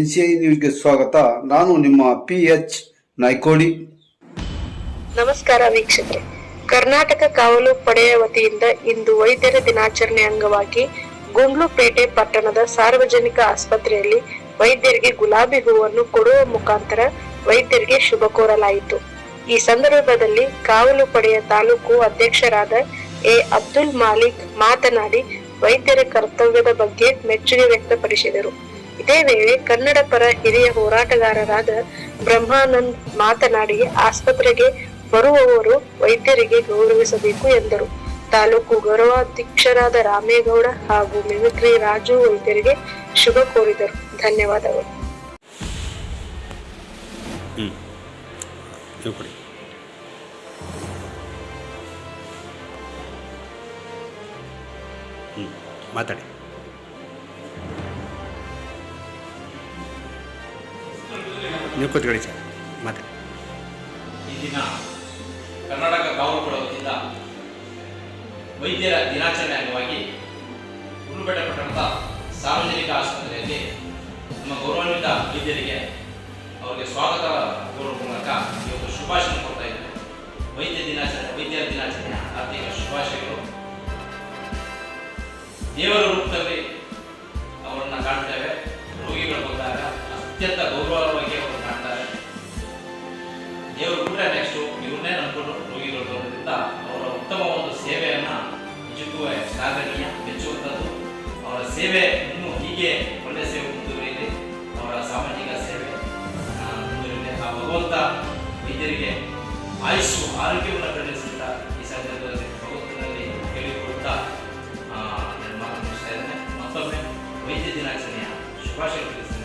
NCI ನ್ಯೂಸ್ಗೆ ಸ್ವಾಗತ. ನಾನು ನಿಮ್ಮ ಪಿ ಎಚ್ ನಾಯ್ಕೋಡಿ ನಮಸ್ಕಾರ ವೀಕ್ಷಕರೇ. ಕರ್ನಾಟಕ ಕಾವಲು ಪಡೆಯ ವತಿಯಿಂದ ಇಂದು ವೈದ್ಯರ ದಿನಾಚರಣೆ ಅಂಗವಾಗಿ ಗುಂಡ್ಲುಪೇಟೆ ಪಟ್ಟಣದ ಸಾರ್ವಜನಿಕ ಆಸ್ಪತ್ರೆಯಲ್ಲಿ ವೈದ್ಯರಿಗೆ ಗುಲಾಬಿ ಹೂವನ್ನು ಕೊಡುವ ಮುಖಾಂತರ ವೈದ್ಯರಿಗೆ ಶುಭ ಕೋರಲಾಯಿತು. ಈ ಸಂದರ್ಭದಲ್ಲಿ ಕಾವಲು ಪಡೆಯ ತಾಲೂಕು ಅಧ್ಯಕ್ಷರಾದ ಎ. ಅಬ್ದುಲ್ ಮಾಲಿಕ್ ಮಾತನಾಡಿ, ವೈದ್ಯರ ಕರ್ತವ್ಯದ ಬಗ್ಗೆ ಮೆಚ್ಚುಗೆ ವ್ಯಕ್ತಪಡಿಸಿದರು. ಇದೇ ವೇಳೆ ಕನ್ನಡ ಪರ ಹಿರಿಯ ಹೋರಾಟಗಾರರಾದ ಬ್ರಹ್ಮಾನಂದ್ ಮಾತನಾಡಿ ಆಸ್ಪತ್ರೆಗೆ ಬರುವವರು ವೈದ್ಯರಿಗೆ ಗೌರವಿಸಬೇಕು ಎಂದರು. ತಾಲೂಕು ಗೌರವಾಧ್ಯಕ್ಷರಾದ ರಾಮೇಗೌಡ ಹಾಗೂ ಮಿಮಿಕ್ರಿ ರಾಜು ವೈದ್ಯರಿಗೆ ಶುಭ ಕೋರಿದರು. ಧನ್ಯವಾದಗಳು. ಮಾತಾಡಿ. ನೀವು ಕೂತ್ಕೊಳ್ಳಿ ಸರ್ ಮತ್ತೆ. ಈ ದಿನ ಕರ್ನಾಟಕ ಕಾವಲು ವೈದ್ಯರ ದಿನಾಚರಣೆ ಅಂಗವಾಗಿ ಗುರುಪೇಟೆ ಪಟ್ಟಣದ ಸಾರ್ವಜನಿಕ ಆಸ್ಪತ್ರೆಯಲ್ಲಿ ನಮ್ಮ ಗೌರವಾನ್ವಿತ ವೈದ್ಯರಿಗೆ ಅವರಿಗೆ ಸ್ವಾಗತ ಕೋರುವ ಮೂಲಕ ಇವತ್ತು ಶುಭಾಶಯ ಕೊಡ್ತಾ ಇದ್ದರು ವೈದ್ಯ ದಿನಾಚರಣೆ, ವೈದ್ಯರ ದಿನಾಚರಣೆ, ಆರ್ಥಿಕ ಶುಭಾಶಯಗಳು. ದೇವರ ರೂಪದಲ್ಲಿ ದೇವರು ಕೂಡ ನೆಕ್ಸ್ಟು ಇವ್ರನ್ನೇ ನಂಬಿಕೊಂಡು ರೋಗಿಗಳು ಬರೋದ್ರಿಂದ ಅವರ ಉತ್ತಮ ಒಂದು ಸೇವೆಯನ್ನು ನಿಜಕ್ಕೂ ಶ್ಲಾಘನೀಯ ಮೆಚ್ಚುವಂಥದ್ದು ಅವರ ಸೇವೆ ಇನ್ನೂ ಹೀಗೆ ಒಳ್ಳೆ ಸೇವೆ ಮುಂದುವರಿಯಲಿ. ಅವರ ಸಾಮಾಜಿಕ ಸೇವೆ ಮುಂದುವರಿಯಲಿ. ಆ ಭಗವಂತ ವೈದ್ಯರಿಗೆ ಆಯುಸ್ಸು ಆರೋಗ್ಯವನ್ನು ಕರುಣಿಸಿದ ಈ ಸಂದರ್ಭದಲ್ಲಿ ಭಗವಂತನಲ್ಲಿ ಕೇಳಿಕೊಳ್ಳುತ್ತಾ ಆ, ನನ್ನ ಮಾತು ಇದ್ದೇನೆ. ಮತ್ತೊಮ್ಮೆ ವೈದ್ಯ ದಿನಾಚರಣೆಯ ಶುಭಾಶಯ ತಿಳಿಸ್ತೇನೆ.